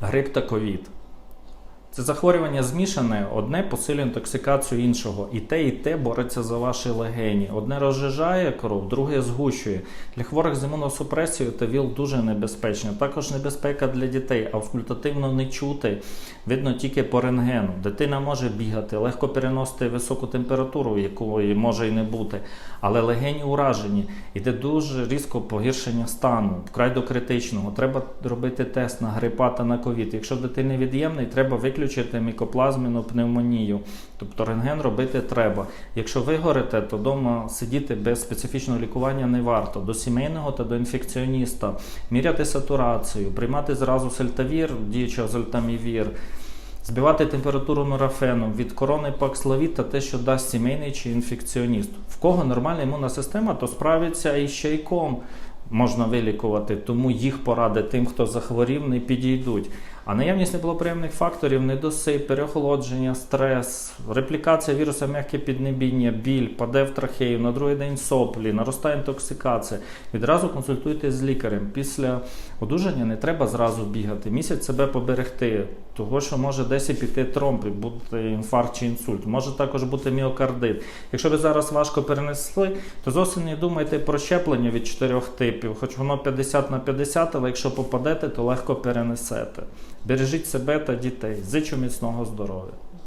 грип та ковід. Це захворювання змішане, одне посилює інтоксикацію іншого. І те, і те бореться за ваші легені. Одне розжижає кров, друге згущує. Для хворих з імуносупресією та ВІЛ дуже небезпечно. Також небезпека для дітей, аускультативно не чути. Видно тільки по рентгену. Дитина може бігати, легко переносити високу температуру, якої може і не бути. Але легені уражені. Іде дуже різко погіршення стану, вкрай до критичного. Треба робити тест на грипа та на ковід. Якщо в дитини від'ємний, треба виключити мікоплазміну пневмонію. Тобто рентген робити треба. Якщо ви горите, то вдома сидіти без специфічного лікування не варто. До сімейного та до інфекціоніста, міряти сатурацію, приймати зразу сельтавір, діючого зольтамівір. Збивати температуру нурофеном від корони паксловіт та те, що дасть сімейний чи інфекціоніст. В кого нормальна імунна система, то справиться і з чайком можна вилікувати, тому їх поради тим, хто захворів, не підійдуть. А наявність неблагоприємних факторів, недосип, переохолодження, стрес, реплікація віруса м'яке піднебіння, біль, паде в трахею, на другий день соплі, наростає інтоксикація. Відразу консультуйтесь з лікарем. Після одужання не треба зразу бігати. Місяць себе поберегти, того що може десь і піти тромб, і бути інфаркт чи інсульт. Може також бути міокардит. Якщо ви зараз важко перенесли, то зовсім не думайте про щеплення від чотирьох типів, хоч воно 50 на 50, але якщо попадете, то легко перенесете. Бережіть себе та дітей. Зичу міцного здоров'я.